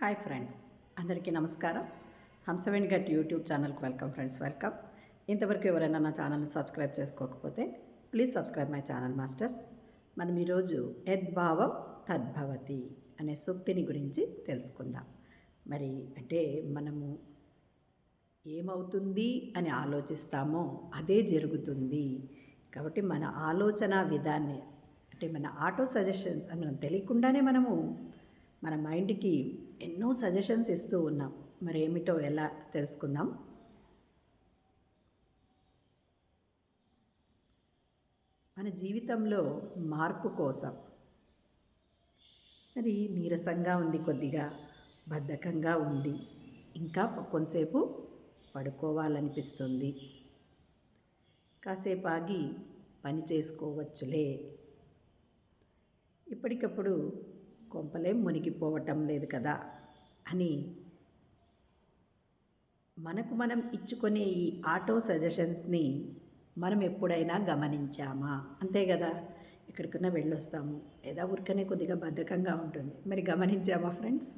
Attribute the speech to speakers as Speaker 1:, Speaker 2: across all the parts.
Speaker 1: Hi friends అందరికీ నమస్కారం. హంసవేణి గట్ యూట్యూబ్ ఛానల్కి వెల్కమ్ ఫ్రెండ్స్ వెల్కమ్. ఇంతవరకు ఎవరైనా నా ఛానల్ని సబ్స్క్రైబ్ చేసుకోకపోతే please subscribe my channel masters. మనం ఈరోజు యద్భావం తద్భవతి అనే సూక్తిని గురించి తెలుసుకుందాం. మరి అంటే మనము ఏమవుతుంది అని ఆలోచిస్తామో అదే జరుగుతుంది. కాబట్టి మన ఆలోచన విధాన్ని అంటే మన ఆటో సజెషన్స్ అని మనం తెలియకుండానే మనము మన మైండ్కి ఎన్నో సజెషన్స్ ఇస్తూ ఉన్నాం. మరి ఏమిటో ఎలా తెలుసుకుందాం. మన జీవితంలో మార్పు కోసం మరి నీరసంగా ఉంది కొద్దిగా బద్ధకంగా ఉంది ఇంకా కొంతసేపు పడుకోవాలనిపిస్తుంది. కాసేపు ఆగి పని చేసుకోవచ్చులే. ఇప్పటికప్పుడు కొంపలేం మునిగిపోవటం లేదు కదా. అని మనకు మనం ఇచ్చుకునే ఈ ఆటో సజెషన్స్ని మనం ఎప్పుడైనా గమనించామా? అంతే కదా. ఎక్కడికన్నా వెళ్ళొస్తాము. లేదా ఊరికనే కొద్దిగా బద్ధకంగా ఉంటుంది. మరి గమనించామా ఫ్రెండ్స్?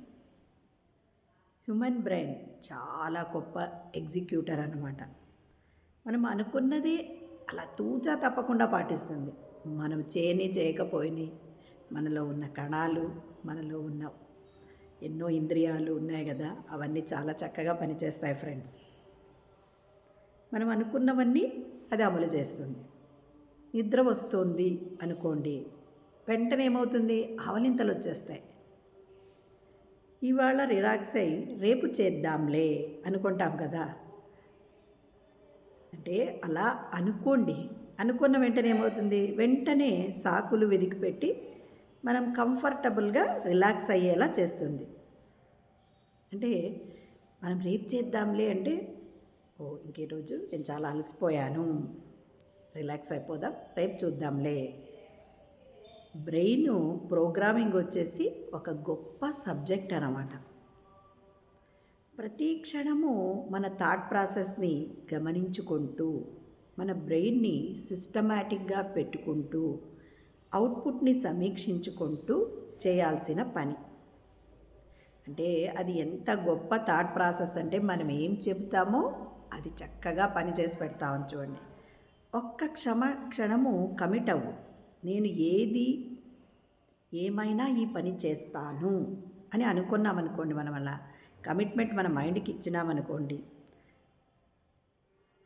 Speaker 1: హ్యూమన్ బ్రెయిన్ చాలా గొప్ప ఎగ్జిక్యూటర్ అనమాట మనం అనుకున్నది అలా తూచా తప్పకుండా పాటిస్తుంది. మనం చేయని చేయకపోయినాయి మనలో ఉన్న కణాలు మనలో ఉన్న ఎన్నో ఇంద్రియాలు ఉన్నాయి కదా అవన్నీ చాలా చక్కగా పనిచేస్తాయి ఫ్రెండ్స్ మనం అనుకున్నవన్నీ అది అమలు చేస్తుంది. నిద్ర వస్తుంది అనుకోండి వెంటనే ఏమవుతుంది? ఆవలింతలు వచ్చేస్తాయి. ఇవాళ రిలాక్స్ అయ్యి రేపు చేద్దాంలే అనుకుంటాం కదా. అంటే అలా అనుకోండి అనుకున్న వెంటనే ఏమవుతుంది? వెంటనే సాకులు వెదికి పెట్టి మనం కంఫర్టబుల్గా రిలాక్స్ అయ్యేలా చేస్తుంది. అంటే మనం రేపు చేద్దాంలే అంటే ఓ ఇంకే రోజు నేను చాలా అలసిపోయాను. రిలాక్స్ అయిపోదాం రేపు చూద్దాంలే. బ్రెయిన్ ప్రోగ్రామింగ్ వచ్చేసి ఒక గొప్ప సబ్జెక్ట్ అన్నమాట. ప్రతి క్షణము మన థాట్ ప్రాసెస్ని గమనించుకుంటూ మన బ్రెయిన్ని సిస్టమాటిక్గా పెట్టుకుంటూ అవుట్పుట్ని సమీక్షించుకుంటూ చేయాల్సిన పని. అంటే అది ఎంత గొప్ప థాట్ ప్రాసెస్ అంటే మనం ఏం చెబుతామో అది చక్కగా పని చేసి పెడతామని చూడండి. ఒక్క క్షమ క్షణము కమిట్ అవ్వు. నేను ఏది ఏమైనా ఈ పని చేస్తాను అని అనుకున్నామనుకోండి మనం అలా. కమిట్మెంట్ మన మైండ్కి ఇచ్చినామనుకోండి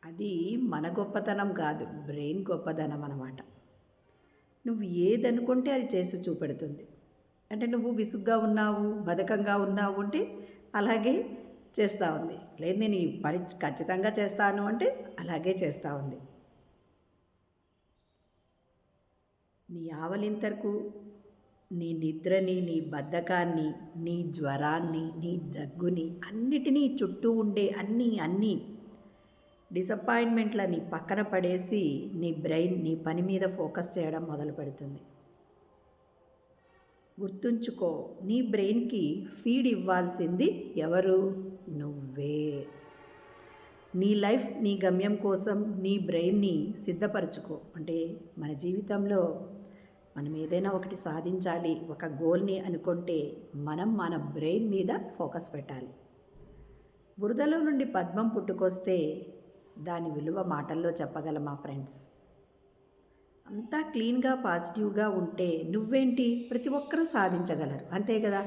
Speaker 1: అది మన గొప్పతనం కాదు బ్రెయిన్ గొప్పతనం అన్నమాట. నువ్వు ఏదనుకుంటే అది చేసి చూపెడుతుంది. అంటే నువ్వు విసుగ్గా ఉన్నావు బధకంగా ఉన్నావు అంటే అలాగే చేస్తూ ఉంది. లేదు నేను ఈ పని ఖచ్చితంగా చేస్తాను అంటే అలాగే చేస్తూ ఉంది. నీ ఆవలింతరకు నీ నిద్రని నీ బద్ధకాన్ని నీ జ్వరాన్ని నీ దగ్గుని అన్నిటినీ చుట్టూ ఉండే అన్నీ అన్నీ డిసప్పాయింట్మెంట్లని పక్కన పడేసి నీ బ్రెయిన్ నీ పని మీద ఫోకస్ చేయడం మొదలు పెడుతుంది. గుర్తుంచుకో నీ బ్రెయిన్కి ఫీడ్ ఇవ్వాల్సింది ఎవరు? నువ్వే. నీ లైఫ్ నీ గమ్యం కోసం నీ బ్రెయిన్ని సిద్ధపరచుకో. అంటే మన జీవితంలో మనం ఏదైనా ఒకటి సాధించాలి ఒక గోల్ని అనుకుంటే మనం మన బ్రెయిన్ మీద ఫోకస్ పెట్టాలి. బురదలో నుండి పద్మం పుట్టుకొస్తే దాని విలువ మాటల్లో చెప్పగలమా ఫ్రెండ్స్. అంతా క్లీన్గా పాజిటివ్గా ఉంటే నువ్వేంటి? ప్రతి ఒక్కరూ సాధించగలరు. అంతే కదా?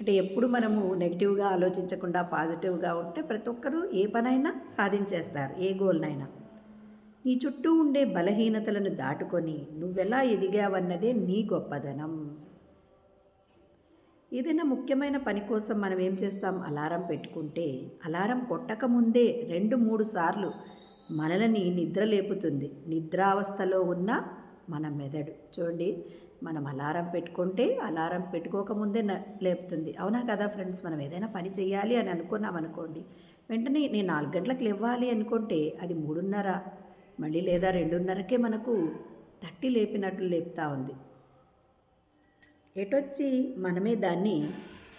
Speaker 1: అంటే ఎప్పుడు మనము నెగిటివ్గా ఆలోచించకుండా పాజిటివ్గా ఉంటే ప్రతి ఒక్కరూ ఏ పనైనా సాధించేస్తారు ఏ గోల్నైనా. నీ చుట్టూ ఉండే బలహీనతలను దాటుకొని నువ్వెలా ఎదిగావన్నదే నీ గొప్పదనం. ఏదైనా ముఖ్యమైన పని కోసం మనం ఏం చేస్తాం? అలారం పెట్టుకుంటే అలారం కొట్టక ముందే రెండు మూడు సార్లు మనలని నిద్ర లేపుతుంది. నిద్రావస్థలో ఉన్న మన మెదడు. చూడండి మనం అలారం పెట్టుకుంటే అలారం పెట్టుకోకముందే లేపుతుంది. అవునా కదా ఫ్రెండ్స్? మనం ఏదైనా పని చేయాలి అని అనుకున్నాం అనుకోండి వెంటనే నేను నాలుగు గంటలకు లేవాలి అనుకుంటే అది మూడున్నర మళ్ళీ లేదా రెండున్నరకే మనకు తట్టి లేపినట్లు లేపుతా ఉంది. ఎటొచ్చి మనమే దాన్ని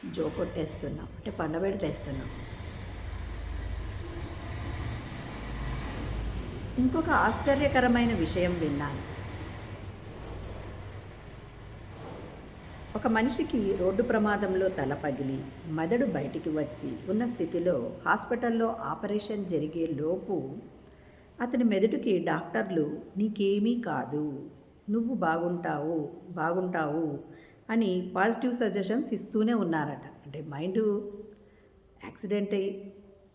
Speaker 1: జోకొట్టేస్తున్నాం. అంటే పండబెట్టేస్తున్నాం ఇంకొక ఆశ్చర్యకరమైన విషయం విన్నాను. ఒక మనిషికి రోడ్డు ప్రమాదంలో తల పగిలి మెదడు బయటికి వచ్చి ఉన్న స్థితిలో హాస్పిటల్లో ఆపరేషన్ జరిగే లోపు అతని మెదడుకి డాక్టర్లు నీకేమీ కాదు. నువ్వు బాగుంటావు బాగుంటావు. అని పాజిటివ్ సజెషన్స్ ఇస్తూనే ఉన్నారట. అంటే మైండ్ యాక్సిడెంట్ అయ్యి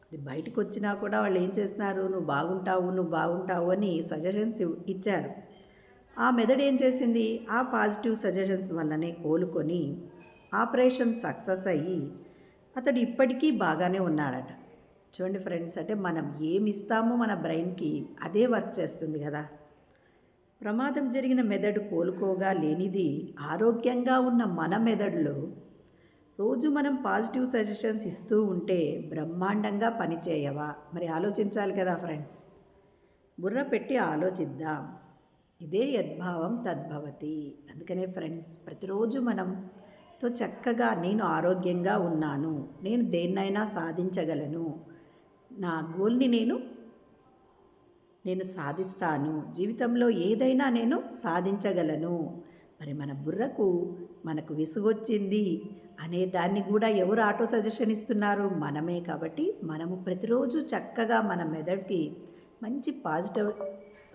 Speaker 1: అది బయటకు వచ్చినా కూడా వాళ్ళు ఏం చేస్తున్నారు? నువ్వు బాగుంటావు నువ్వు బాగుంటావు అని సజెషన్స్ ఇచ్చారు. ఆ మెదడు ఏం చేసింది? ఆ పాజిటివ్ సజెషన్స్ వల్లనే కోలుకొని ఆపరేషన్ సక్సెస్ అయ్యి అతడు ఇప్పటికీ బాగానే ఉన్నాడట. చూడండి ఫ్రెండ్స్ అంటే మనం ఏమి ఇస్తామో మన బ్రెయిన్కి అదే వర్క్ చేస్తుంది కదా. ప్రమాదం జరిగిన మెదడు కోలుకోగా లేనిది ఆరోగ్యంగా ఉన్న మన మెదడులో రోజు మనం పాజిటివ్ సజెషన్స్ ఇస్తూ ఉంటే బ్రహ్మాండంగా పనిచేయవా? మరి ఆలోచించాలి కదా ఫ్రెండ్స్. బుర్ర పెట్టి ఆలోచిద్దాం. ఇదే యద్భావం తద్భవతి. అందుకనే ఫ్రెండ్స్ ప్రతిరోజు మనం తో చక్కగా నేను ఆరోగ్యంగా ఉన్నాను నేను దేన్నైనా సాధించగలను నా గోల్ని నేను నేను సాధిస్తాను. జీవితంలో ఏదైనా నేను సాధించగలను. మరి మన బుర్రకు మనకు విసుగొచ్చింది అనే దాన్ని కూడా ఎవరు ఆటో సజెషన్ ఇస్తున్నారు? మనమే కాబట్టి మనము ప్రతిరోజు చక్కగా మన మెదడుకి మంచి పాజిటివ్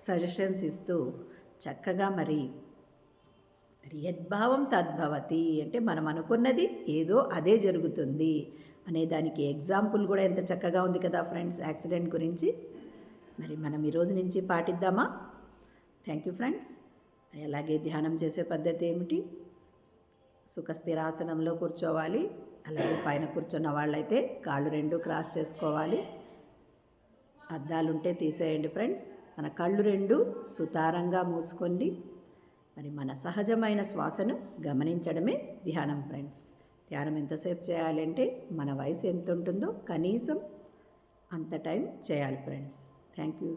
Speaker 1: సజెషన్స్ ఇస్తూ చక్కగా మరి మరి యద్భావం తద్భవతి అంటే మనం అనుకున్నది ఏదో అదే జరుగుతుంది అనే దానికి ఎగ్జాంపుల్ కూడా ఎంత చక్కగా ఉంది కదా ఫ్రెండ్స్ యాక్సిడెంట్ గురించి. మరి మనం ఈరోజు నుంచి పాటిద్దామా? థ్యాంక్ యూ ఫ్రెండ్స్ మరి అలాగే ధ్యానం చేసే పద్ధతి ఏమిటి? సుఖస్థిరాసనంలో కూర్చోవాలి. అలాగే పైన కూర్చున్న వాళ్ళైతే కాళ్ళు రెండు క్రాస్ చేసుకోవాలి. అద్దాలుంటే తీసేయండి ఫ్రెండ్స్ మన కళ్ళు రెండు సుతారంగా మూసుకోండి. మరి మన సహజమైన శ్వాసను గమనించడమే ధ్యానం ఫ్రెండ్స్ ధ్యానం ఎంతసేపు చేయాలంటే మన వయసు ఎంత ఉంటుందో కనీసం అంత టైం చేయాలి ఫ్రెండ్స్ థ్యాంక్ యూ